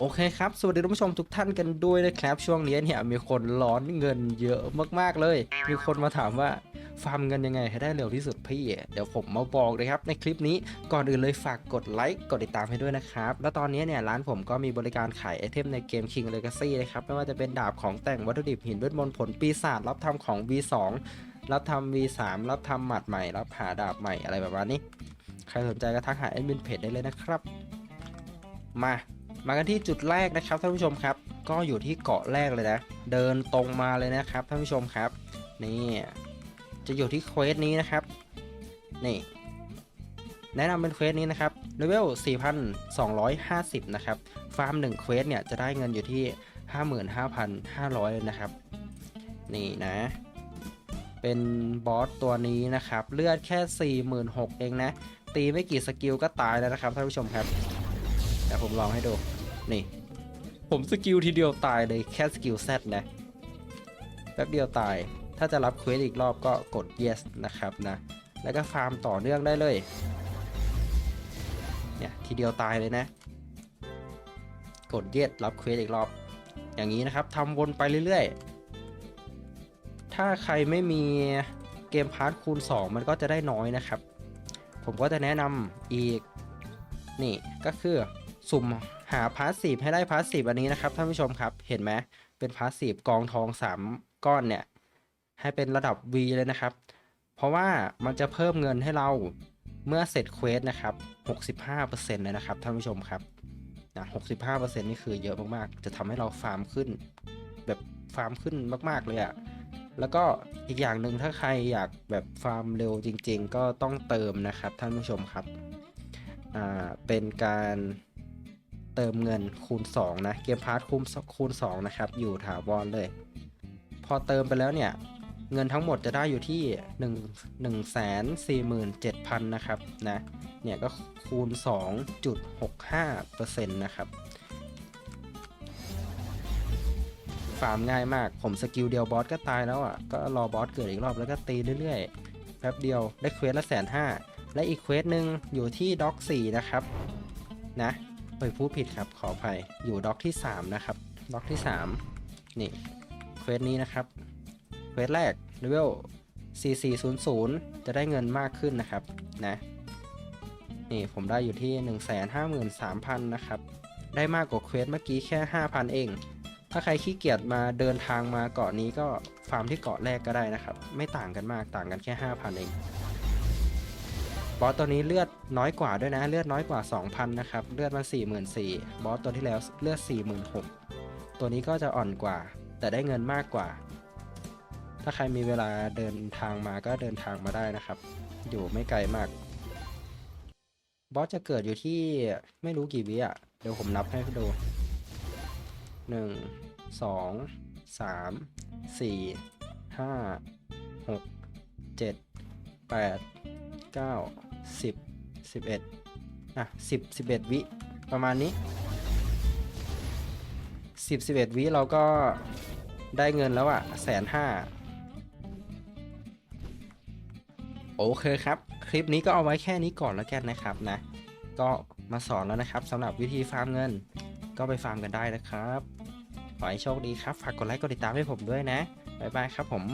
โอเคครับ สวัสดีท่านผู้ชมทุกท่านกันด้วยนะครับ ช่วงนี้เนี่ยมีคนร้อนเงินเยอะมากๆเลย มีคนมาถามว่าฟาร์มเงินยังไงให้ได้เร็วที่สุดพี่ เดี๋ยวผมมาบอกเลยครับในคลิปนี้ก่อนอื่นเลยฝากกดไลค์กดติดตามให้ด้วยนะครับ แล้วตอนนี้เนี่ยร้านผมก็มีบริการขายไอเทมในเกม King Legacy นะครับไม่ว่าจะเป็นดาบของแต่งวัตถุดิบหินเวทมนต์ผลปีศาจรับทำของ V2 รับทำ V3 รับทำหมัดใหม่ รับหาดาบใหม่อะไรแบบนี้ ใครสนใจก็ทักหาแอดมินเพจได้เลยนะครับ มา มากันที่จุดแรกนะครับท่านผู้ชมครับ ก็อยู่ที่เกาะแรกเลยนะ เดินตรงมาเลยนะครับท่านผู้ชมครับ นี่ จะอยู่ที่เควสนี้นะครับ นี่ แนะนำเป็นเควสนี้นะครับเลเวล 4,250 นะครับ ฟาร์ม1เควสเนี่ยจะได้เงินอยู่ที่ 55,500เลยนะครับ นี่นะ เป็นบอสตัวนี้นะครับ เลือดแค่ 46,000เองนะ ตีไม่กี่สกิลก็ตายแล้วนะครับท่านผู้ชมครับเดี๋ยวผมลองให้ดู นี่ ผมสกิลทีเดียวตายเลยแค่สกิล Z นะแป๊บเดียวตาย ถ้าจะรับเควสอีกรอบก็กด yes นะครับนะ แล้วก็ฟาร์มต่อเนื่องได้เลย เนี่ยทีเดียวตายเลยนะ กด yes รับเควสอีกรอบ อย่างนี้นะครับทำวนไปเรื่อยๆ ถ้าใครไม่มีเกมพาร์ทคูณ 2 มันก็จะได้น้อยนะครับ ผมก็จะแนะนำอีกนี่ก็คือ สุ่มหาพาสซีฟให้ได้พาสซีฟอันนี้นะครับท่านผู้ชมครับเห็นไหมเป็นพาสซีฟกองทอง 3 ก้อนเนี่ย ให้เป็นระดับ V เลยนะครับ เพราะว่ามันจะเพิ่มเงินให้เราเมื่อเสร็จเควสนะครับ 65%เลยนะครับท่านผู้ชมครับนะ65%นี่คือเยอะมากๆ จะทำให้เราฟาร์มขึ้น แบบฟาร์มขึ้นมาก ๆ เลยอะแล้วก็อีกอย่างหนึ่งถ้าใครอยากแบบฟาร์มเร็วจริง ๆ ก็ต้องเติมนะครับท่านผู้ชมครับ อ่า เป็นการ เติมเงินคูณ 2 นะ เกมพาร์ทคูณคูณ2นะครับ อยู่ถาวรเลย พอเติมไปแล้วเนี่ย เงินทั้งหมดจะได้อยู่ที่ 1 1 4 7 0 0 0 นะครับนะ เนี่ยก็คูณ 2.65%นะครับ ฟาร์มง่ายมาก ผมสกิลเดียวบอสก็ตายแล้วอะ ก็รอบอสเกิดอีกรอบแล้วก็ตีเรื่อยๆ แป๊บเดียวได้เควสละแสนห้าและอีกเควสหนึ่งอยู่ที่ด็อก4นะครับนะ เฮ้ยพูดผิดครับขออภัยอยู่ด็อกที่ 3 นะครับด็อกที่ 3 นี่เควสนี้นะครับเควสแรกเลเวล4400 จะได้เงินมากขึ้นนะครับนะนี่ผมได้อยู่ที่ 153,000 นะครับ ได้มากกว่าเควสเมื่อกี้แค่ 5,000 เอง ถ้าใครขี้เกียจมาเดินทางมาเกาะนี้ก็ฟาร์มที่เกาะแรกก็ได้นะครับ ไม่ต่างกันมากต่างกันแค่ 5,000 เอง บอสตัวนี้เลือดน้อยกว่าด้วยนะ เลือดน้อยกว่า 2,000 นะครับ เลือดมัน 44,000บอสตัวที่แล้วเลือด 46,000 ตัวนี้ก็จะอ่อนกว่า แต่ได้เงินมากกว่า ถ้าใครมีเวลาเดินทางมาก็เดินทางมาได้นะครับ อยู่ไม่ไกลมาก บอสจะเกิดอยู่ที่ไม่รู้กี่วิอะ เดี๋ยวผมนับให้ดู 1 2 3 4 5 6 7 8 9 สิบสิบเอ็ดอะสิบสิบเอ็ดวิประมาณนี้สิบสิบเอ็ดวิเราก็ได้เงินแล้วอะแสนห้าโอเคครับ คลิปนี้ก็เอาไว้แค่นี้ก่อนแล้วกันนะครับนะ ก็มาสอนแล้วนะครับสำหรับวิธีฟาร์มเงิน ก็ไปฟาร์มกันได้นะครับ ขอให้โชคดีครับ ฝากกดไลค์กดติดตามให้ผมด้วยนะ บ๊ายบายครับผม